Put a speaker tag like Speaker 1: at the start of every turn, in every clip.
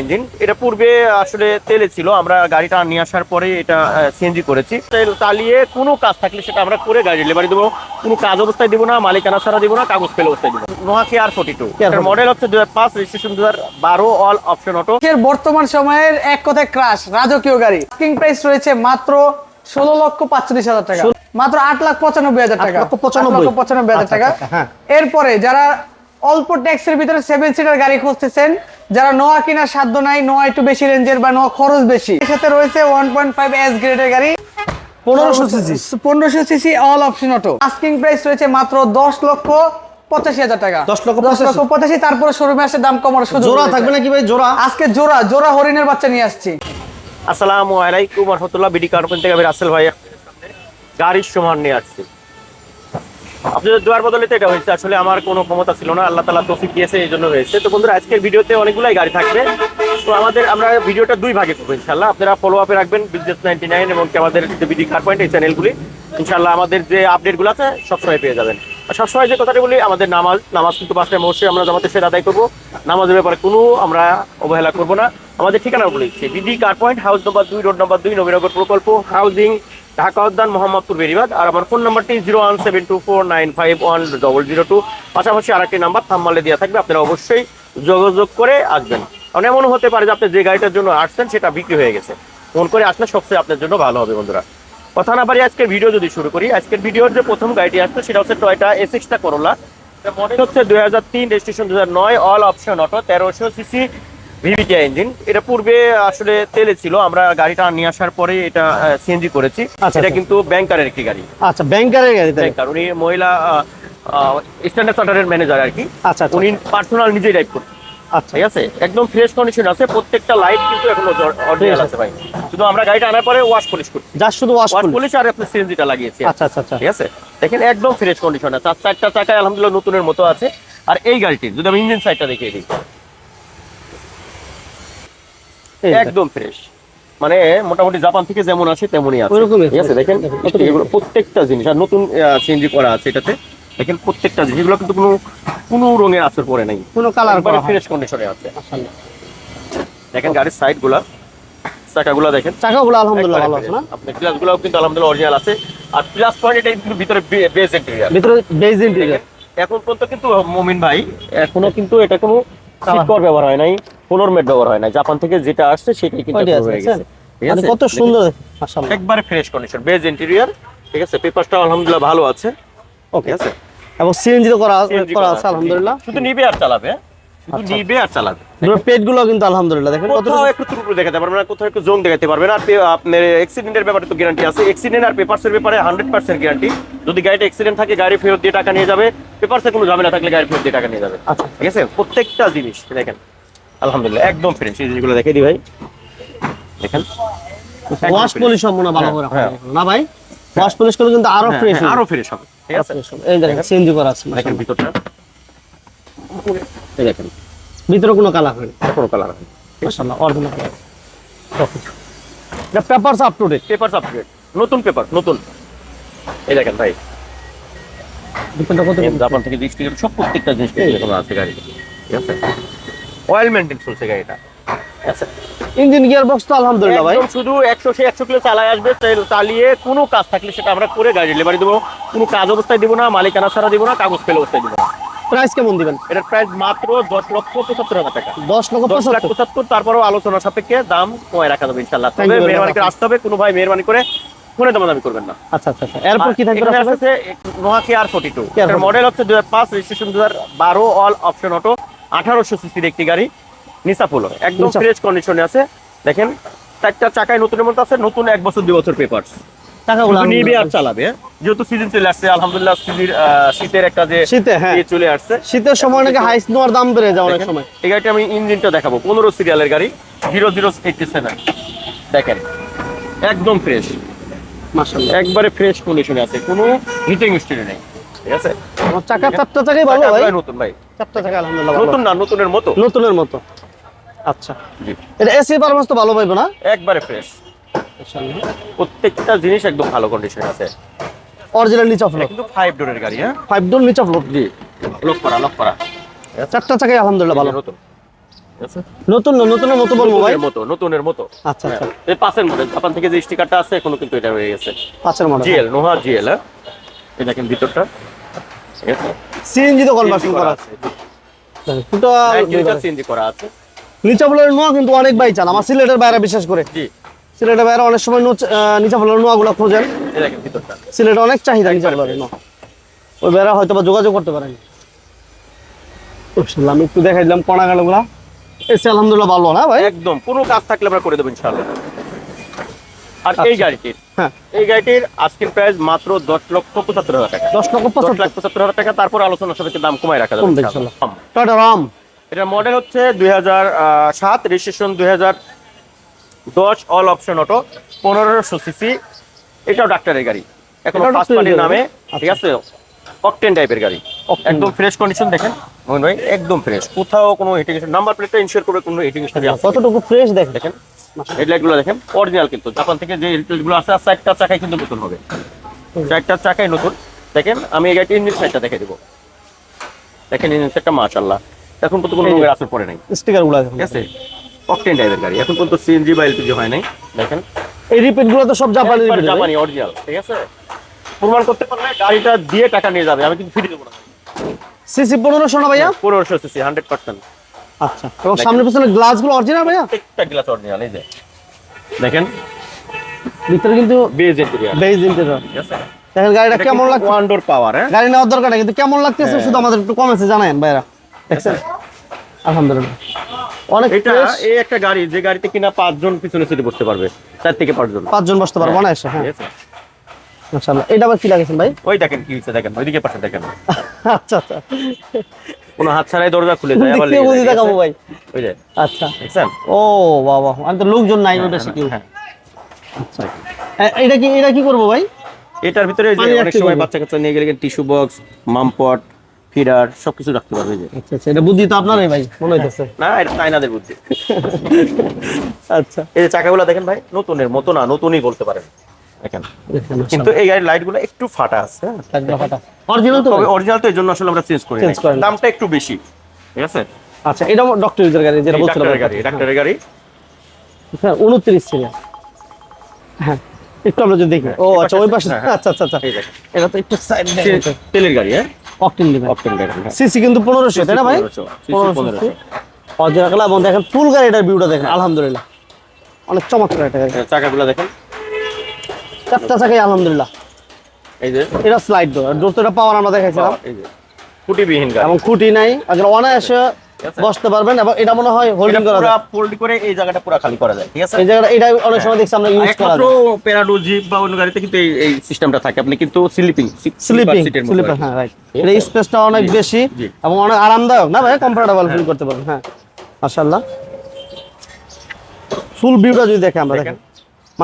Speaker 1: Engine এটা পূর্বে আসলে তেলে ছিল আমরা গাড়িটা নিয়ে আসার পরে এটা সিএনজি করেছি। তেল চালিয়ে কোনো কাজ থাকলে সেটা আমরা করে গাড়ি ডেলিভারি দেবো। কোনো কাজ অবস্থায় দিব না মালিকানা ছাড়া দিব না কাগজ পেলে অবস্থায় দিব K R forty two model হচ্ছে দু হাজার পাঁচ রেজিস্ট্রেশন দু হাজার বারো অল অপশন অটো
Speaker 2: এর বর্তমান সময়ের এক কথায় ক্রাশ রাজকীয় গাড়ি। কিং প্রাইস রয়েছে মাত্র ষোলো লক্ষ পাঁচচল্লিশ হাজার টাকা। মাত্র আট লাখ পঁচানব্বই হাজার টাকা।
Speaker 3: পঁচানব্বই
Speaker 2: হাজার
Speaker 3: আচ্ছা,
Speaker 2: টাকা।
Speaker 3: আচ্ছা, হ্যাঁ।
Speaker 2: এরপরে যারা অল্প ট্যাক্সের ভিতরে সেভেন সিটার গাড়ি খুঁজতেছেন। যারা নোয়া কেনার সাধ্য নাই নোয়া একটু বেশি রেঞ্জের বা নোয়া খরচ বেশি। এর সাথে রয়েছে ওয়ান পয়েন্ট ফাইভ এস গ্রেডের গাড়ি।
Speaker 3: পনেরোশো সিসি
Speaker 2: পনেরোশো CC all option auto asking price রয়েছে মাত্র দশ লক্ষ পঁচাশি হাজার টাকা।
Speaker 3: 10 লক্ষ
Speaker 2: দশ লক্ষ পঁচাশি। তারপরে শোরুমে আসে দাম কমার সুযোগ
Speaker 3: জোড়া থাকবে নাকি ভাই জোড়া?
Speaker 2: আজকে জোড়া জোড়া হরিণের বাচ্চা নিয়ে আসছি।
Speaker 1: আসসালামু আলাইকুম রহমতুল্লাহ বিডি কার্পেন থেকে আমি রাসেল ভাই গাড়ির সমান নিয়ে আসছি। আপনাদের দোয়ার বদলে তো এটা হয়েছে। আসলে আমার কোনো ক্ষমতা ছিল না, আল্লাহ তালা তৌফিক দিয়েছে এই জন্য হয়েছে। তো বন্ধুরা, আজকের ভিডিওতে অনেকগুলাই গাড়ি থাকবে। তো আমাদের, আমরা ভিডিওটা দুই ভাগে করব ইনশাল্লাহ আপনারা ফলো আপে রাখবেন বিজনেস নাইনটি নাইন এবং আমাদের বিডি কার পয়েন্ট এই চ্যানেলগুলি ইনশাল্লাহ আমাদের যে আপডেটগুলো আছে, সবসময় পেয়ে যাবেন। আর সবসময় যে কথাটা বলি, আমাদের নামাজ নামাজ কিন্তু পাঁচটা অবশ্যই আমরা জামাতে সেটা আদায় করব। নামাজের ব্যাপারে কোনো আমরা অবহেলা করব না। আমাদের ঠিকানা বলে দিচ্ছি বিডি কার পয়েন্ট হাউস নম্বর দুই রোড নম্বর দুই, নবীনগর প্রকল্প হাউজিং ঢাকা উদ্যান, মোহাম্মদপুর বেরিবাদ আর আমার ফোন নাম্বারটি zero one seven two four nine five one double zero two. পাশাপাশি আরেকটি নাম্বার থাম্মালে দেওয়া থাকবে, আপনারা অবশ্যই যোগাযোগ করে আসবেন। কারণ এমন হতে পারে যে আপনি যে গাড়িটার জন্য আসছেন, সেটা বিক্রি হয়ে গেছে। ফোন করে আসলে সবচেয়ে আপনার জন্য ভালো হবে, বন্ধুরা। কথা না পারি আজকের ভিডিও যদি শুরু করি, আজকের ভিডিওর যে প্রথম গাড়িটি আসছে, সেটা হচ্ছে Toyota S extra Corolla model হচ্ছে দুই হাজার তিন রেজিস্ট্রেশন দু হাজার নয় অল অপশন অটো তেরোশো সিসি ভিভিটিআই ইঞ্জিন। এটা পূর্বে আসলে তেলে ছিল আমরা গাড়িটা নিয়ে আসার পরে এটা সিএনজি করেছি।
Speaker 3: আচ্ছা,
Speaker 1: এটা
Speaker 3: আচ্ছা।
Speaker 1: কিন্তু ব্যাংকারের একটি গাড়ি।
Speaker 3: আচ্ছা ব্যাংকারের গাড়ি
Speaker 1: ব্যাংকার উনি মহিলা স্ট্যান্ডার্ড চার্টারের ম্যানেজার আর কি।
Speaker 3: আচ্ছা আচ্ছা।
Speaker 1: উনি পার্সোনাল নিজেই ড্রাইভ করছে।
Speaker 3: আচ্ছা।
Speaker 1: ঠিক আছে? একদম ফ্রেশ কন্ডিশন আছে প্রত্যেকটা লাইট কিন্তু এখনও অরিজিনাল আছে। ভাই। শুধু আমরা গাড়িটা আনার পরে ওয়াশ পলিশ করছি।
Speaker 3: যার শুধু ওয়াশ
Speaker 1: পলিশ আর আপনি সিএনজিটা লাগিয়েছি।
Speaker 3: আচ্ছা আচ্ছা আচ্ছা।
Speaker 1: ঠিক আছে? দেখেন একদম ফ্রেশ কন্ডিশন আছে। আর চারটা চাকায় আলহামদুলিল্লাহ নতুনের মতো আছে। আর এই গাড়িটির যদি আমি ইঞ্জিন সাইডটা দেখিয়ে দিই। একদম ফ্রেশ মানে মোটামুটি জাপান থেকে যেমন আছে তেমনই আছে। ঠিক আছে দেখেন এগুলো প্রত্যেকটা জিনিস আর নতুন সিএনজি করা আছে এটাতে। দেখেন প্রত্যেকটা জিনিস। এগুলো কিন্তু কোনো কোনো রঙের আসর পরে নাই।
Speaker 3: কোনো কালার
Speaker 1: ফ্রেশ কন্ডিশনে আছে। দেখেন গাড়ির সাইডগুলা চাকাগুলো দেখেন।
Speaker 3: চাকাগুলো আলহামদুলিল্লাহ ভালো আছে না।
Speaker 1: আপনার গ্লাসগুলো কিন্তু আলহামদুলিল্লাহ অরিজিনাল আছে। আর প্লাস পয়েন্ট এটা কিন্তু ভিতরে বেস ইন্টেরিয়ার
Speaker 3: ভিতরে বেজ ইন্টেরিয়র
Speaker 1: এখন পর্যন্ত কিন্তু মমিন ভাই এখনও কিন্তু এটা কোনো সিট ব্যবহার হয় নাই। ফ্লোর ম্যাট ব্যবহার হয় নাই জাপান থেকে যেটা আসছে সেটাই কিন্তু হয়ে গেছে।
Speaker 3: মানে কত সুন্দর মাশাআল্লাহ।
Speaker 1: একবারে ফ্রেশ কন্ডিশন বেজ ইন্টেরিয়র ঠিক আছে? পেপারটা আলহামদুলিল্লাহ ভালো আছে।
Speaker 3: ওকে
Speaker 1: আছে?
Speaker 3: এবং সিএনজি তো করা করা আছে আলহামদুলিল্লাহ।
Speaker 1: শুধু নিবে আর চালাবে হ্যাঁ? শুধু নিবে আর চালাবে।
Speaker 3: পেটগুলো কিন্তু আলহামদুলিল্লাহ দেখেন
Speaker 1: কোথাও একটু ত্রুটি দেখাতে পারবে না কোথাও একটু জোন দেখাতে পারবে না আর পে- আপনার অ্যাক্সিডেন্টের ব্যাপারে তো গ্যারান্টি আছে। অ্যাক্সিডেন্ট আর পেপারসের ব্যাপারে হান্ড্রেড পার্সেন্ট গ্যারান্টি যদি গাড়িটা অ্যাক্সিডেন্ট থাকে গাড়ি ফেরত দিয়ে টাকা নিয়ে যাবে। পেপারসে কোনো ঝামেলা থাকলে গাড়ি ফেরত দিয়ে টাকা নিয়ে যাবে।
Speaker 3: আচ্ছা।
Speaker 1: ঠিক আছে? প্রত্যেকটা জিনিস দেখেন। আলহামদুলিল্লাহ একদম ফ্রেশ এই জিনিসগুলো দেখে দিই ভাই। দেখেন।
Speaker 3: ওয়াশ পলিশ সম্পূর্ণ ভালো করে
Speaker 1: হ্যাঁ,
Speaker 3: হয়। না ভাই? ওয়াশ পলিশ করলে কিন্তু
Speaker 1: আরও
Speaker 3: ফ্রেশ
Speaker 1: হ্যাঁ, আরও ফ্রেশ হবে। ঠিক আছে?
Speaker 3: এই দেখেন সিএনজি করা আছে
Speaker 1: দেখেন ভিতরটা। এই দেখেন
Speaker 3: ভিতরে কোনো কালার হয়
Speaker 1: কোনো কালার হয়নি।
Speaker 3: মাশাআল্লাহ অরিজিনাল এটা papers up to date
Speaker 1: paper upgrade নতুন পেপার নতুন। এই দেখেন ভাই। জাপান থেকে দৃষ্টি সব প্রত্যেকটা জিনিস এখনও আছে গাড়িতে ঠিক আছে? অয়েল মেনটেন চলছে গাড়িটা
Speaker 3: ইঞ্জিন গিয়ার বক্স তো আলহামদুলিল্লাহ ভাই।
Speaker 1: শুধু একশো সে একশো কিলো চালায় আসবে চালিয়ে কোনো কাজ থাকলে সেটা আমরা করে গাড়ি ডেলিভারি দেবো। কোনো কাজ অবস্থায় দিব না মালিকানা ছাড়া দিব না কাগজ পেলে অবস্থায় দিব না।
Speaker 3: প্রাইস কেমন দিবেন?
Speaker 1: এটার প্রাইস মাত্র দশ লক্ষ পঁচাত্তর হাজার টাকা।
Speaker 3: দশ লক্ষ
Speaker 1: দশ লাখ
Speaker 3: পঁচাত্তর।
Speaker 1: তারপরেও আলোচনা সাপেক্ষে দাম কমায় রাখা যাবে ইনশাল্লাহ তবে মেহরবানি করে আসতে হবে কোনো ভাই মেহরবানি করে ফোনে দামাদামি করবেন না।
Speaker 3: আচ্ছা আচ্ছা আচ্ছা। এরপর কি থাকবে?
Speaker 1: আছে Noah K R forty two model হচ্ছে দু হাজার পাঁচ রেজিস্ট্রেশন দু হাজার বারো অল অপশন অটো আঠারোশো সিসির একটি গাড়ি নিসাফুল একদম ফ্রেশ কন্ডিশনে আছে। দেখেন চারটা চাকায় নতুনের মতো আছে নতুন এক বছর দুই বছর পেপার
Speaker 3: টাকাগুলো
Speaker 1: নিবে আর চালাবে হ্যাঁ? যেহেতু সিজন চলে আসছে আলহামদুলিল্লাহ সিজির শীতের একটা যে
Speaker 3: শীতে হ্যাঁ।
Speaker 1: ইয়ে চলে আসছে।
Speaker 3: শীতের সময় নাকি হাইস নেওয়ার দাম বেড়ে যায় অনেক সময়।
Speaker 1: এই গাড়িটা আমি ইঞ্জিনটা দেখাবো। পনেরো সিরিয়ালের গাড়ি জিরো জিরো এইটটি সেভেন দেখেন একদম ফ্রেশ
Speaker 3: মাশাআল্লাহ।
Speaker 1: একবারে ফ্রেশ কন্ডিশনে আছে কোনো হিটিং স্টিল নেই। ঠিক আছে?
Speaker 3: চাকা চারটা চাকাই ভালো ভাই।
Speaker 1: নতুন ভাই।
Speaker 3: চারটা চাকা আলহামদুলিল্লাহ
Speaker 1: নতুন না নতুনের মতো?
Speaker 3: নতুনের মতো। আচ্ছা।
Speaker 1: জি।
Speaker 3: এটা এসি পারফরম্যান্স তো ভালো পাইবো না?
Speaker 1: একবারে ফ্রেশ প্রত্যেকটা জিনিস একদম ভালো কন্ডিশনে আছে।
Speaker 3: অরিজিনাল নিচা
Speaker 1: এটা
Speaker 3: ফ্লোর
Speaker 1: কিন্তু ফাইভ ডোরের গাড়ি হ্যাঁ?
Speaker 3: ফাইভ ডোর নিচা ফ্লোর
Speaker 1: জি। লক করা লক করা।
Speaker 3: চারটা চাকাই আলহামদুলিল্লাহ ভালো।
Speaker 1: নতুন?
Speaker 3: নতুন না নতুনের মতো বলব ভাই।
Speaker 1: মতো নতুনের মতো।
Speaker 3: আচ্ছা আচ্ছা।
Speaker 1: হ্যাঁ, এই পাশের মডেল জাপান থেকে যে স্টিকারটা আছে এখনও কিন্তু এটা হয়ে গেছে।
Speaker 3: পাঁচের মডেল
Speaker 1: জিএল নোহা জিএল হ্যাঁ? এই দেখেন ভিতরটা। ঠিক আছে
Speaker 3: সিএনজি তো কনভার্সন করা আছে। টোটাল
Speaker 1: সিএনজি করা আছে।
Speaker 3: নিচা ফ্লোরের নোয়া কিন্তু অনেক বাই চান আমার সিলেটের বাইরে বিশেষ করে।
Speaker 1: জি।
Speaker 3: সিলেটের বাইরে অনেক সময় নোচ- আহ, নিচা ফ্লোরের নোয়াগুলো খোঁজেন। সিলেটে অনেক চাহিদা নিচা ফ্লোরের নোয়া। ওই বেড়া হয়তো বা যোগাযোগ করতে পারেন। বুঝলাম একটু দেখাই দিলাম কণা গালগুলা এসে আলহামদুলিল্লাহ ভালো না ভাই?
Speaker 1: একদম কোনো কাজ থাকলে আমরা করে দেবো ইনশাআল্লাহ। আর এই
Speaker 3: আচ্ছা।
Speaker 1: গাড়িটির
Speaker 3: হ্যাঁ।
Speaker 1: এই গাড়িটির আজকের প্রাইস মাত্র দশ লক্ষ পঁচাত্তর হাজার টাকা।
Speaker 3: দশ লক্ষ
Speaker 1: দশ লাখ পঁচাত্তর হাজার টাকা তারপর আলোচনা সাপেক্ষে দাম কমায় রাখা যাবে
Speaker 3: টাটা রাম।
Speaker 1: এটার মডেল হচ্ছে দুই হাজার সাত রেজিস্ট্রেশন দুই হাজার দশ অল অপশন অটো পনেরোশো সিসি এটাও ডাক্তারের গাড়ি। এখন ফার্স্ট পার্টির নামে ঠিক আছে? অকটেন টাইপের গাড়ি। একদম ফ্রেশ কন্ডিশন দেখেন মোহন ভাই একদম ফ্রেশ কোথাও কোনো হিটিং নাম্বার প্লেটটা ইনশিওর করে কোনো হিটিং
Speaker 3: কতটুকু ফ্রেশ দেখেন।
Speaker 1: দেখেন হেডলাইটগুলো দেখেন অরিজিনাল কিন্তু। জাপান থেকে যে হেডলাইটগুলো আছে আর চারটা চাকাই কিন্তু নতুন হবে। চারটা চাকাই নতুন। দেখেন আমি এই গাড়িটির ইঞ্জিন সাইডটা দেখে দিব। দেখেন ইঞ্জিন সাইডটা মাশাআল্লাহ। এখন পর্যন্ত কোনো রঙের আসর পড়ে নাই।
Speaker 3: স্টিকারগুলা
Speaker 1: ঠিক আছে? অকটেন টাইপের গাড়ি। এখন পর্যন্ত সিএনজি বা এলপিজি হয় নাই। দেখেন।
Speaker 3: এই রিপিটগুলো তো সব জাপানি
Speaker 1: জাপানি অরিজিনাল ঠিক আছে? প্রমাণ করতে পারলে গাড়িটা দিয়ে টাকা নিয়ে যাবে। আমি কিন্তু ফ্রি দেবো না।
Speaker 3: সিসি পনেরোশো না ভাইয়া?
Speaker 1: পনেরোশো সিসি হান্ড্রেড পার্সেন্ট
Speaker 3: আচ্ছা। এবং সামনে পিছনে গ্লাসগুলো অরিজিনাল ভাইয়া?
Speaker 1: প্রত্যেকটা গ্লাস অরিজিনাল এই যে। দেখেন।
Speaker 3: ভিতরে কিন্তু
Speaker 1: বেজ ইন্টেরিয়ার
Speaker 3: বেজ ইন্টেরিয়র দেখেন গাড়িটা কেমন লাগছে?
Speaker 1: ওয়ান ডোর পাওয়ার হ্যাঁ?
Speaker 3: গাড়ি নেওয়ার দরকার নেই কিন্তু কেমন লাগতেছে শুধু আমাদের একটু কমেন্টে জানায়েন ভাইরা। দেখছেন? আলহামদুলিল্লাহ। অনেক
Speaker 1: এটা এই একটা গাড়ি যে গাড়িতে কিনা পাঁচজন পিছনে সিটে বসতে পারবে চার থেকে পাঁচজন।
Speaker 3: পাঁচজন বসতে পারব না এসে হ্যাঁ। মাশাআল্লাহ। এটা আবার কি লাগেছেন ভাই?
Speaker 1: ওই দেখেন কি হচ্ছে দেখেন ওইদিকে পাশে দেখেন।
Speaker 3: আচ্ছা আচ্ছা।
Speaker 1: কোনো হাত ছাড়াই দরজা খুলে যায় আবার
Speaker 3: বুঝি দেখাবো ভাই।
Speaker 1: ওই যে
Speaker 3: আচ্ছা।
Speaker 1: দেখছেন?
Speaker 3: ও বাবা আমি তো লোকজন নাই ওটা শিখিও
Speaker 1: হ্যাঁ।
Speaker 3: আচ্ছা। এটা কি এটা কি করব ভাই?
Speaker 1: এটার ভিতরে অনেক সময় বাচ্চা কাচ্চা নিয়ে গেলে টিস্যু বক্স মামপট ফিডার সবকিছু রাখতে পারবে যে।
Speaker 3: আচ্ছা আচ্ছা এটা বুদ্ধি তো আপনারই ভাই মনে হইতেছে।
Speaker 1: না এটা চাইনাদের বুদ্ধি।
Speaker 3: আচ্ছা।
Speaker 1: এই যে চাকাগুলো দেখেন ভাই নতুনের মতো না নতুনই বলতে পারেন। দেখেন। কিন্তু এই গাড়ির লাইটগুলো একটু ফাটা আছে
Speaker 3: অরিজিনাল তো
Speaker 1: অরিজিনাল তো এই জন্য আসলে আমরা চেঞ্জ করি। দামটা একটু বেশি ঠিক আছে?
Speaker 3: আচ্ছা এটা ডক্টর ইউজার গাড়ি যেটা বলছিলাম
Speaker 1: ডাক্তারের গাড়ি ডাক্তারের গাড়ি।
Speaker 3: হ্যাঁ উনত্রিশ সিরিয়াল। হ্যাঁ একটু আমরা যদি দেখি। ও আচ্ছা ওই পাশে
Speaker 1: হ্যাঁ, হ্যাঁ।
Speaker 3: আচ্ছা আচ্ছা আচ্ছা। এটা তো একটু সাইড
Speaker 1: তেলের গাড়ি হ্যাঁ?
Speaker 3: অকটেন দিবেন।
Speaker 1: অপটেন গাড়ি হ্যাঁ।
Speaker 3: সিসি কিন্তু তাই না ভাই?
Speaker 1: 1500, CC 1500
Speaker 3: অরিজিনাল এবং দেখেন ফুল গাড়িটার ভিউটা দেখেন আলহামদুলিল্লাহ। অনেক চমৎকার একটা গাড়ি।
Speaker 1: চাকাগুলো দেখেন।
Speaker 3: চারটা চাকাই আলহামদুলিল্লাহ।
Speaker 1: এই যে?
Speaker 3: এটা স্লাইড ডোর ডোর তো পাওয়ার আমরা দেখাইছিলাম।
Speaker 1: এই যে। খুঁটিবিহীন গাড়ি।
Speaker 3: এবং খুঁটি নাই আগে অনায়াসে বসতে পারবেন এবং এটা মনে হয় হোল্ডিং করা
Speaker 1: পুরো ফোল্ড করে এই জায়গাটা পুরো খালি করা যায় ঠিক আছে?
Speaker 3: এই জায়গাটা এটা অনেক সময় দেখছি আমরা ইউজ করা যায়।
Speaker 1: প্যারাডো জিপ বা অন্য গাড়িতে কিন্তু এই- সিস্টেমটা থাকে। আপনি কিন্তু স্লিপিং
Speaker 3: স্লিপিং স্লিপার হ্যাঁ রাইট এটা স্পেসটা অনেক বেশি এবং অনেক আরামদায়ক। না ভাই কমফোর্টেবল ফিল করতে পারবেন হ্যাঁ। মাশাআল্লাহ। ফুল ভিউটা যদি দেখে আমরা দেখেন।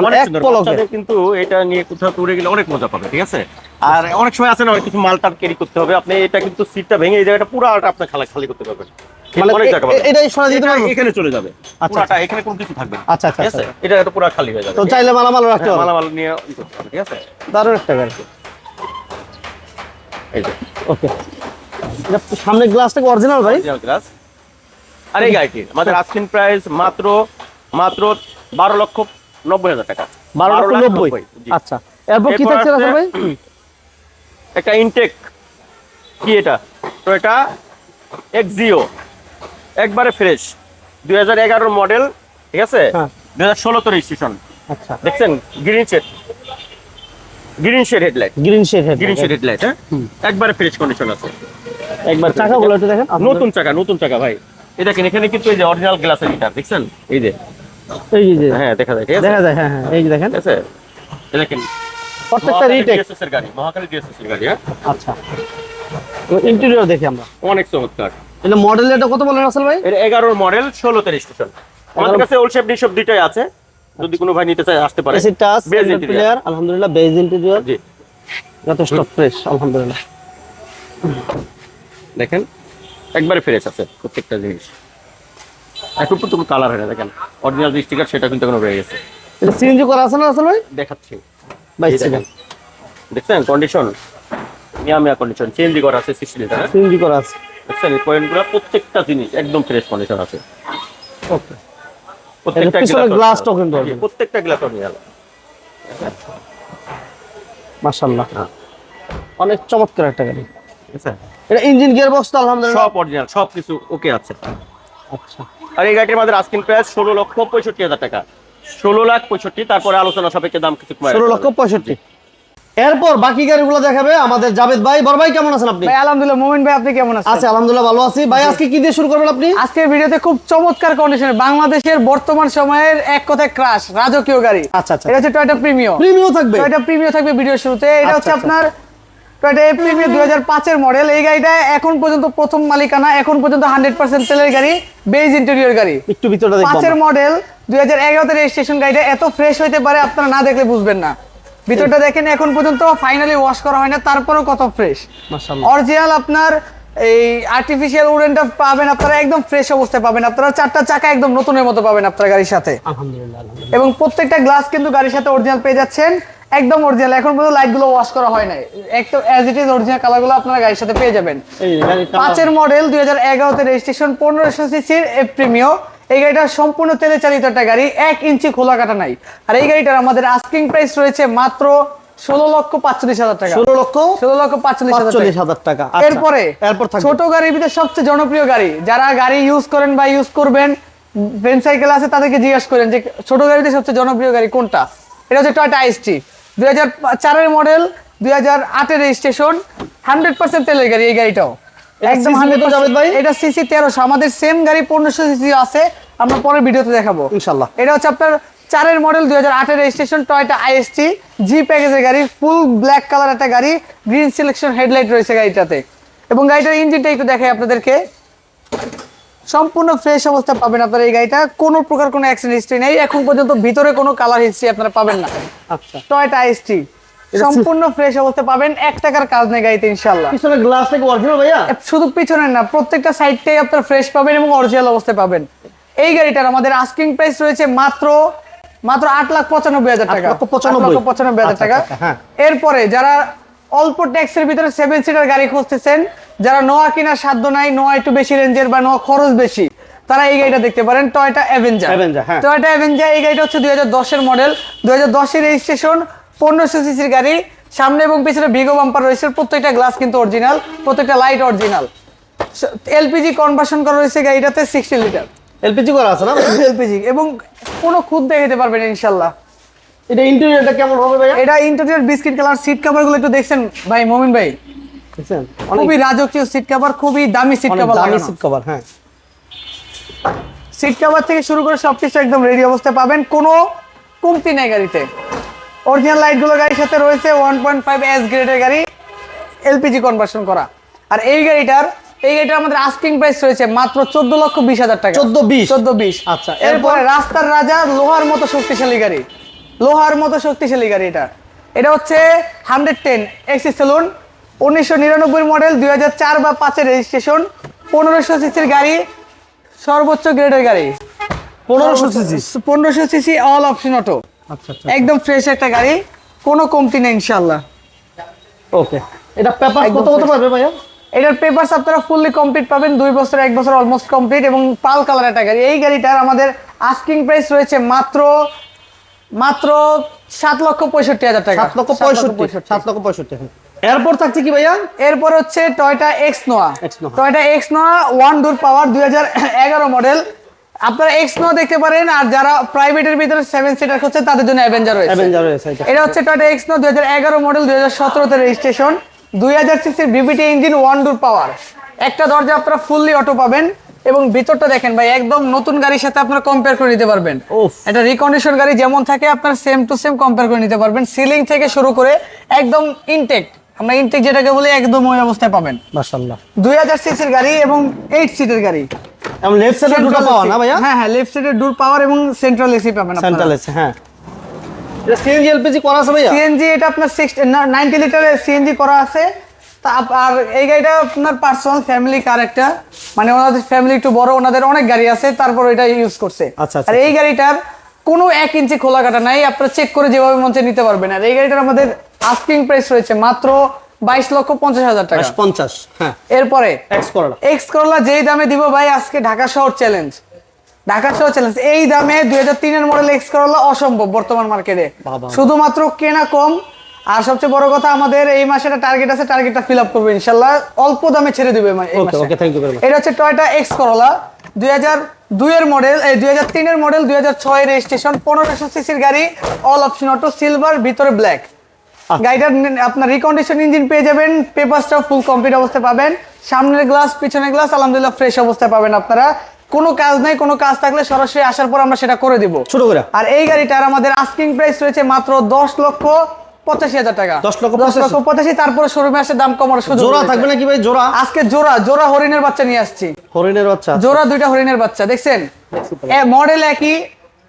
Speaker 3: মানে এক পলকে।
Speaker 1: কিন্তু এটা নিয়ে কোথাও গেলে অনেক মজা পাবে ঠিক আছে? আর অনেক সময় আছে না অনেক কিছু ক্যারি করতে হবে। আপনি এটা কিন্তু সিটটা ভেঙে এই জায়গাটা পুরো আপনি খালি খালি করতে পারবেন।
Speaker 3: মানে
Speaker 1: অনেক
Speaker 3: এ-
Speaker 1: জায়গা
Speaker 3: এ-
Speaker 1: পাবেন।
Speaker 3: এটাই সরা দিতে
Speaker 1: এটা এখানে চলে যাবে।
Speaker 3: আচ্ছা,
Speaker 1: এখানে কোনো কিছু থাকবে
Speaker 3: আচ্ছা আচ্ছা
Speaker 1: ঠিক
Speaker 3: আচ্ছা।
Speaker 1: আছে এটা এটা পুরো খালি হয়ে যাবে।
Speaker 3: তো চাইলে মালামাল রাখতে
Speaker 1: হ্যাঁ, মালামাল নিয়ে ই করতে হবে, ঠিক আছে?
Speaker 3: দারুণ একটা গাড়ি।
Speaker 1: এই যে।
Speaker 3: ওকে। সামনে গ্লাসটা অরিজিনাল ভাই?
Speaker 1: গ্লাস আর এই গাড়িটির আমাদের আস্কিং প্রাইস মাত্র মাত্র বারো লক্ষ নব্বই হাজার টাকা।
Speaker 3: বারো লক্ষ নব্বই। আচ্ছা। এরপর কি থাকছে রাসেল ভাই?
Speaker 1: একটা ইনটেক কি এটা? তো এটা এক্সিও একবারে ফ্রেশ দুই হাজার এগারোর মডেল ঠিক আছে?
Speaker 3: হ্যাঁ।
Speaker 1: দুই হাজার ষোলোতে রেজিস্ট্রেশন
Speaker 3: আচ্ছা।
Speaker 1: দেখছেন? Green shade green shade headlight
Speaker 3: green shade head
Speaker 1: green shade headlight হ্যাঁ? একবারে ফ্রেশ কন্ডিশন আছে। একবার
Speaker 3: চাকাগুলো একটু দেখেন।
Speaker 1: নতুন চাকা নতুন চাকা ভাই। এই দেখেন এখানে কিন্তু এই যে অরিজিনাল গ্লাসের গিটার দেখছেন? এই যে।
Speaker 3: এই যে
Speaker 1: হ্যাঁ দেখা যায়
Speaker 3: দেখা যায় হ্যাঁ হ্যাঁ এই যে দেখেন।
Speaker 1: আছে? দেখেন
Speaker 3: প্রত্যেকটা রিটেক।
Speaker 1: ডিএসএস এর গাড়ি মহাকালী ডিএসএস এর গাড়ি হ্যাঁ?
Speaker 3: আচ্ছা। ইন্টেরিয়র দেখি আমরা।
Speaker 1: অনেক চমৎকার।
Speaker 3: এটা মডেল এটা কত বলেন রাসেল ভাই?
Speaker 1: এটা এগারোর মডেল ষোলোতে রেজিস্ট্রেশন আমাদের কাছে শেপ আছে। যদি কোনো ভাই নিতে চায় আসতে পারে।
Speaker 3: এসি টাচ
Speaker 1: Base
Speaker 3: প্লেয়ার আলহামদুলিল্লাহ বেজ ইন্টেরিয়র
Speaker 1: জি।
Speaker 3: যথেষ্ট ফ্রেশ আলহামদুলিল্লাহ।
Speaker 1: দেখেন একবারে ফ্রেশ আছে প্রত্যেকটা জিনিস। একটু পুরো কালার হয় না দেখেন। অরিজিনাল যে স্টিকার সেটা কিন্তু এখন রয়ে গেছে।
Speaker 3: এটা সিএনজি করা আছে না আসলে
Speaker 1: দেখাচ্ছি।
Speaker 3: বাইশ
Speaker 1: দেখেন। দেখছেন? কন্ডিশন মিয়া মিয়া কন্ডিশন চেঞ্জ করা আছে সিক্সটি লিটার
Speaker 3: সিএনজি করা আছে।
Speaker 1: দেখছেন? এই পয়েন্টগুলো প্রত্যেকটা জিনিস একদম ফ্রেশ কন্ডিশন আছে।
Speaker 3: ওকে।
Speaker 1: প্রত্যেকটা glass
Speaker 3: glass কিন্তু
Speaker 1: প্রত্যেকটা গ্লাস অরিজিনাল
Speaker 3: মাশাআল্লাহ।
Speaker 1: হ্যাঁ।
Speaker 3: অনেক চমৎকার একটা গাড়ি। এটা ইঞ্জিন গিয়ার বক্স তো আলহামদুলিল্লাহ।
Speaker 1: সব অরিজিনাল সব কিছু ওকে আছে।
Speaker 3: আচ্ছা।
Speaker 1: আর এই গাড়িটির আমাদের আস্কিং প্রাইস ষোলো লক্ষ পঁয়ষট্টি হাজার টাকা। ষোলো লাখ পঁয়ষট্টি তারপরে আলোচনা সাপেক্ষে দাম কিছু
Speaker 3: ষোলো লক্ষ পঁয়ষট্টি। এরপর বাকি গাড়িগুলো দেখাবে আমাদের জাভেদ ভাই। বড় ভাই কেমন আছেন আপনি?
Speaker 2: ভাই আলহামদুলিল্লাহ মোমিন ভাই আপনি কেমন আছেন?
Speaker 3: আছে আলহামদুলিল্লাহ ভালো আছি। ভাই আজকে কি দিয়ে শুরু করবেন আপনি?
Speaker 2: আজকের ভিডিওতে খুব চমৎকার কন্ডিশনে বাংলাদেশের বর্তমান সময়ের এক কথায় ক্রাশ রাজকীয় গাড়ি।
Speaker 3: আচ্ছা, আচ্ছা।
Speaker 2: এটা হচ্ছে টয়টা প্রিমিও
Speaker 3: প্রিমিও থাকবে?
Speaker 2: টয়টা প্রিমিও থাকবে ভিডিও শুরুতে। এটা
Speaker 3: আচ্ছা,
Speaker 2: হচ্ছে
Speaker 3: আচ্ছা।
Speaker 2: দুই হাজার পাঁচের মডেল এই গাড়িটা এখন পর্যন্ত প্রথম মালিকানা এখন পর্যন্ত হান্ড্রেড পার্সেন্ট তেলের গাড়ি বেজ ইন্টেরিয়র গাড়ি।
Speaker 3: একটু ভিতরটা
Speaker 2: পাঁচের মডেল দুই হাজার এগারোতে রেজিস্ট্রেশন গাড়িটা এত ফ্রেশ হইতে পারে আপনারা না দেখলে বুঝবেন না। ভিতরটা দেখেন এখন পর্যন্ত ফাইনালি ওয়াশ করা হয় না তারপরেও কত ফ্রেশ অরিজিনাল আপনার এই আর্টিফিশিয়াল উডেনটা পাবেন আপনারা একদম ফ্রেশ অবস্থায় পাবেন আপনারা চারটা চাকা একদম নতুনের মতো পাবেন আপনার গাড়ির সাথে। এবং প্রত্যেকটা গ্লাস কিন্তু গাড়ির সাথে অরিজিনাল পেয়ে যাচ্ছেন। একদম অরিজিনাল এখন পর্যন্ত লাইটগুলো ওয়াশ করা হয় নাই। একদম অ্যাজ ইট ইজ অরিজিনাল কালারগুলো আপনারা গাড়ির সাথে পেয়ে যাবেন। পাঁচের মডেল দুই হাজার এগারোতে রেজিস্ট্রেশন পনেরোশো সিসির প্রিমিও এই গাড়িটা সম্পূর্ণ তেলে চালিত একটা গাড়ি এক ইঞ্চি খোলা কাটা নাই। আর এই গাড়িটার আমাদের আস্কিং প্রাইস রয়েছে মাত্র ষোলো লক্ষ পাঁচচল্লিশ হাজার টাকা।
Speaker 3: ষোলো লক্ষ
Speaker 2: ষোলো লক্ষ পাঁচচল্লিশ হাজার টাকা।
Speaker 3: আচ্ছা।
Speaker 2: এরপরে
Speaker 3: এরপর
Speaker 2: ছোট গাড়ির ভিতরে সবচেয়ে জনপ্রিয় গাড়ি যারা গাড়ি ইউজ করেন বা ইউজ করবেন বেন সাইকেল আছে তাদেরকে জিজ্ঞেস করেন যে ছোট গাড়িতে সবচেয়ে জনপ্রিয় গাড়ি কোনটা? এটা হচ্ছে টয়টা আইসটি দুই হাজার চারের মডেল দুই হাজার আটের রেজিস্ট্রেশন হান্ড্রেড পার্সেন্ট তেলের গাড়ি এই গাড়িটাও। একদম হান্ড্রেড
Speaker 3: জাভেদ ভাই?
Speaker 2: এটা সিসি তেরোশো। আমাদের সেম গাড়ি পনেরোশো সিসি আছে আমরা পরের ভিডিওতে দেখাবো।
Speaker 3: ইনশাল্লাহ
Speaker 2: এটা হচ্ছে আপনার চারের মডেল দুই হাজার আটের রেজিস্ট্রেশন টয়টা আইএসটি জি প্যাকেজের গাড়ি ফুল ব্ল্যাক কালার একটা গাড়ি গ্রিন সিলেকশন হেডলাইট রয়েছে গাড়িটাতে। এবং গাড়িটার ইঞ্জিনটা একটু দেখাই আপনাদেরকে। সম্পূর্ণ ফ্রেশ অবস্থা পাবেন আপনারা এই গাড়িটা। কোনো প্রকার কোনো অ্যাক্সিডেন্ট হিস্ট্রি নেই। এখন পর্যন্ত ভিতরে কোনো কালার হিস্ট্রি আপনারা পাবেন না।
Speaker 3: আচ্ছা।
Speaker 2: টয়টা আইএসটি সম্পূর্ণ ফ্রেশ অবস্থা পাবেন। এক টাকার কাজ নেই গাড়িতে ইনশাল্লাহ
Speaker 3: পিছনে গ্লাস থেকে অরিজিনাল ভাইয়া?
Speaker 2: শুধু পিছনের না প্রত্যেকটা সাইডটাই আপনার ফ্রেশ পাবেন এবং অরিজিনাল অবস্থায় পাবেন। এই গাড়িটার আমাদের আস্কিং প্রাইস রয়েছে মাত্র মাত্র আট লাখ পঁচানব্বই হাজার টাকা।
Speaker 3: পঁচানব্বই।
Speaker 2: হাজার
Speaker 3: আচ্ছা,
Speaker 2: টাকা।
Speaker 3: আচ্ছা, হ্যাঁ।
Speaker 2: এরপরে যারা অল্প ট্যাক্সের ভিতরে সেভেন সিটার গাড়ি খুঁজতেছেন। যারা নোয়া কেনার সাধ্য নাই নোয়া একটু বেশি রেঞ্জের বা নোয়া খরচ বেশি তারা এই গাড়িটা দেখতে পারেন টয়টা অ্যাভেঞ্জার। টয়টা অ্যাভেঞ্জার এই গাড়িটা হচ্ছে দুই হাজার দশের মডেল দুই হাজার দশের রেজিস্ট্রেশন পনেরোশো সিসির গাড়ি। সামনে এবং পিছনে ভিগো বাম্পার রয়েছে। প্রত্যেকটা গ্লাস কিন্তু অরিজিনাল প্রত্যেকটা লাইট অরিজিনাল এলপিজি কনভার্সন করা রয়েছে গাড়িটাতে সিক্সটি লিটার
Speaker 3: এলপিজি করা আছে না?
Speaker 2: এলপিজি এবং কোনো খুদ দেখাতে পারবেন ইনশাল্লাহ।
Speaker 3: এটা ইন্টেরিয়রটা কেমন হবে ভাইয়া?
Speaker 2: এটা ইন্টেরিয়র বিস্কিট কালার সিট কভারগুলো একটু দেখছেন ভাই মমিন ভাই?
Speaker 3: দেখছেন?
Speaker 2: খুবই রাজকীয় সিট কভার খুবই দামি সিট কভার
Speaker 3: দামি সিট কভার হ্যাঁ।
Speaker 2: সিট কভার থেকে শুরু করে সবকিছু একদম রেডি অবস্থায় পাবেন কোনো কমতি নেই গাড়িতে। অরিজিনাল লাইটগুলো গাড়ির সাথে রয়েছে ওয়ান পয়েন্ট ফাইভ এস গ্রেডের গাড়ি এলপিজি কনভার্সন করা। আর এই গাড়িটার এই গাড়িটার আমাদের আস্কিং প্রাইস রয়েছে মাত্র চোদ্দ লক্ষ বিশ হাজার টাকা।
Speaker 3: 14 20
Speaker 2: চোদ্দ বিশ।
Speaker 3: আচ্ছা,
Speaker 2: এরপরে? রাস্তার রাজা লোহার মতো শক্তিশালী গাড়ি। লোহার মতো শক্তিশালী গাড়ি এটা। এটা হচ্ছে হান্ড্রেড টেন এক্সি সেলুন উনিশশো নিরানব্বই মডেল দুই হাজার চার বা পাঁচের রেজিস্ট্রেশন পনেরোশো সিসির গাড়ি সর্বোচ্চ গ্রেডের গাড়ি।
Speaker 3: পনেরোশো সিসি?
Speaker 2: পনেরোশো সিসি অল অপশন অটো
Speaker 3: আচ্ছা
Speaker 2: একদম ফ্রেশ একটা গাড়ি কোনো কমতি নেই ইনশাল্লাহ
Speaker 3: ওকে এটা পেপার কত কত। পাবে ভাইয়া?
Speaker 2: এটার পেপারস আপনারা ফুললি কমপ্লিট পাবেন দুই বছর এক বছর অলমোস্ট কমপ্লিট এবং পাল কালার একটা গাড়ি। এই গাড়িটার আমাদের আস্কিং প্রাইস রয়েছে মাত্র মাত্র সাত লক্ষ পঁয়ষট্টি হাজার টাকা।
Speaker 3: সাত লক্ষ পঁয়ষট্টি সাত লক্ষ পঁয়ষট্টি এরপর থাকছে কি ভাইয়া?
Speaker 2: এরপর হচ্ছে Toyota X Noah Toyota X Noah one door power দুই হাজার এগারো মডেল আপনারা এক্স নোয়া দেখতে পারেন আর যারা প্রাইভেটের ভিতরে সেভেন সিটার হচ্ছে তাদের জন্য অ্যাভেঞ্জার রয়েছে।
Speaker 3: অ্যাভেঞ্জার রয়েছে এটা।
Speaker 2: হচ্ছে টয়টা এক্স দুই হাজার এগারো মডেল দুই হাজার সতেরোতে রেজিস্ট্রেশন দুই হাজার সিসির VVT engine one door power একটা দরজা আপনারা ফুললি অটো পাবেন। এবং ভিতরটা দেখেন ভাই একদম নতুন গাড়ির সাথে আপনারা কম্পেয়ার করে নিতে পারবেন। এটা রিকন্ডিশন গাড়ি যেমন থাকে আপনার সেম টু সেম কম্পেয়ার করে নিতে পারবেন। সিলিং থেকে শুরু করে একদম ইনটেক আমরা ইনটেক যেটাকে বলি একদম ওই অবস্থায় পাবেন।
Speaker 3: মাশাআল্লাহ।
Speaker 2: দুই হাজার সিসির গাড়ি এবং এইট সিটের গাড়ি।
Speaker 3: এবং লেফট সাইডে দুটো
Speaker 2: Central
Speaker 3: পাওয়া না ভাইয়া?
Speaker 2: হ্যাঁ হ্যাঁ লেফট সাইডে ডোর পাওয়ার এবং সেন্ট্রাল এসি পাবেন আপনারা।
Speaker 3: সেন্ট্রাল আছে হ্যাঁ। এটা সিএনজি এলপিজি করা আছে ভাইয়া?
Speaker 2: সিএনজি এটা আপনার সিক্সটি নাইনটি লিটারের সিএনজি করা আছে। আর এই গাড়িটা আপনার পার্সোনাল ফ্যামিলি কার একটা। মানে ওনাদের ফ্যামিলি একটু বড় ওনাদের অনেক গাড়ি আছে তারপর এটা ইউজ করছে।
Speaker 3: আচ্ছা, আচ্ছা।
Speaker 2: আর এই গাড়িটার কোনো এক ইঞ্চি খোলা কাটা নাই আপনারা চেক করে যেভাবে মঞ্চে নিতে পারবেন। আর এই গাড়িটার আমাদের আস্কিং প্রাইস রয়েছে মাত্র বাইশ লক্ষ পঞ্চাশ হাজার টাকা।
Speaker 3: পঞ্চাশ হ্যাঁ।
Speaker 2: এরপরে
Speaker 3: এক্স করলা
Speaker 2: যেই দামে দিব ভাই আজকে ঢাকা শহর চ্যালেঞ্জ ঢাকা সহ চ্যালেঞ্জ এই দামে দুই হাজার তিনের মডেল এক্স করলা অসম্ভব বর্তমান মার্কেটে শুধুমাত্র কেনা কম আর সবচেয়ে বড় কথা আমাদের এই মাসে একটা টার্গেট আছে টার্গেটটা ফিল আপ করব ইনশাল্লাহ। অল্প দামে ছেড়ে দিবে এটা হচ্ছে টয়টা এক্স করলা দুই হাজার দুইয়ের মডেল এই দুই হাজার তিনের মডেল দুই হাজার ছয় রেজিস্ট্রেশন পনেরোশো সিসির গাড়ি অল অপশন অটো সিলভার ভিতরে ব্ল্যাক গাড়িটার আপনার রিকন্ডিশন ইঞ্জিন পেয়ে যাবেন পেপারসটা ফুল কমপ্লিট অবস্থায় পাবেন সামনের গ্লাস পিছনের গ্লাস আলহামদুলিল্লাহ ফ্রেশ অবস্থায় পাবেন আপনারা। কোনো কাজ নাই কোনো কাজ থাকলে সরাসরি আসার পর আমরা সেটা করে দিব।
Speaker 3: ছোট করে।
Speaker 2: আর এই গাড়িটার আমাদের আস্কিং প্রাইস রয়েছে মাত্র দশ লক্ষ পঁচাশি হাজার টাকা।
Speaker 3: 10 লক্ষ
Speaker 2: দশ লক্ষ পঁচাশি। তারপরে শোরুমে আসে দাম কমার সুযোগ
Speaker 3: জোড়া। থাকবে নাকি ভাই জোড়া?
Speaker 2: আজকে জোড়া জোড়া হরিণের বাচ্চা নিয়ে আসছি।
Speaker 3: হরিণের বাচ্চা?
Speaker 2: জোড়া দুইটা হরিণের বাচ্চা দেখছেন? মডেল একই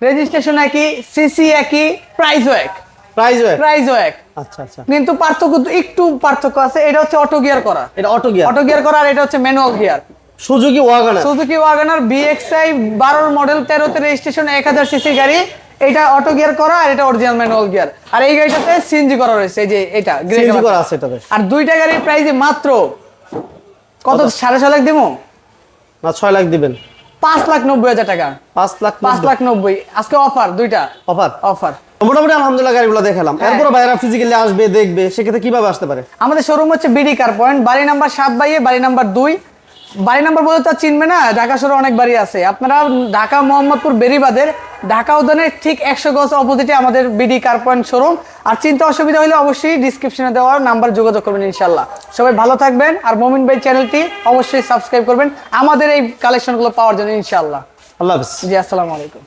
Speaker 2: রেজিস্ট্রেশন একই সিসি একই প্রাইসও এক।
Speaker 3: প্রাইস
Speaker 2: প্রাইসও এক।
Speaker 3: আচ্ছা আচ্ছা।
Speaker 2: কিন্তু পার্থক্য তো একটু পার্থক্য আছে এটা হচ্ছে অটো গিয়ার করা।
Speaker 3: এটা অটো গিয়ার
Speaker 2: অটো গিয়ার করা আর এটা হচ্ছে manual gear
Speaker 3: Suzuki WagonR
Speaker 2: Suzuki WagonR VXI বারোর মডেল তেরোতে রেজিস্ট্রেশন এক হাজার সিসি গাড়ি। এটা অটো গিয়ার করা আর এটা অরিজিনাল ম্যানুয়াল গিয়ার আর এই গাড়িটাতে সিএনজি করা রয়েছে এই যে এটা
Speaker 3: সিএনজি করা আছে এটাতে
Speaker 2: আর দুইটা গাড়ির প্রাইস মাত্র কত? সাড়ে ছয় লাখ দিব?
Speaker 3: না ছয় লাখ দিবেন।
Speaker 2: পাঁচ লাখ নব্বই হাজার টাকা।
Speaker 3: পাঁচ লাখ
Speaker 2: পাঁচ লাখ নব্বই। আজকে অফার দুইটা।
Speaker 3: অফার
Speaker 2: অফার
Speaker 3: মোটামুটি আলহামদুলিল্লাহ গাড়িগুলো দেখালাম। এরপর ভাইরা ফিজিক্যালি আসবে দেখবে সেক্ষেত্রে কীভাবে আসতে পারে?
Speaker 2: আমাদের শোরুম হচ্ছে বিডি কার পয়েন্ট বাড়ি নাম্বার সাত বাইয়ে বাড়ি নাম্বার দুই। বাড়ি নাম্বার বলতে তো চিনবে না ঢাকা শহরে অনেক বাড়ি আছে। আপনারা ঢাকা মোহাম্মদপুর বেরিবাদের ঢাকা উদ্যানের ঠিক একশো গজ অপোজিটে আমাদের বিডি কার পয়েন্ট শোরুম। আর চিন্তা অসুবিধা হলে অবশ্যই ডিসক্রিপশনে দেওয়া নাম্বার যোগাযোগ করবেন ইনশাল্লাহ সবাই ভালো থাকবেন আর মোমিন ভাই চ্যানেলটি অবশ্যই সাবস্ক্রাইব করবেন। আমাদের এই কালেকশনগুলো পাওয়ার জন্য ইনশাল্লাহ
Speaker 3: আল্লাহ হাফিজ।
Speaker 2: জি আসসালামু আলাইকুম।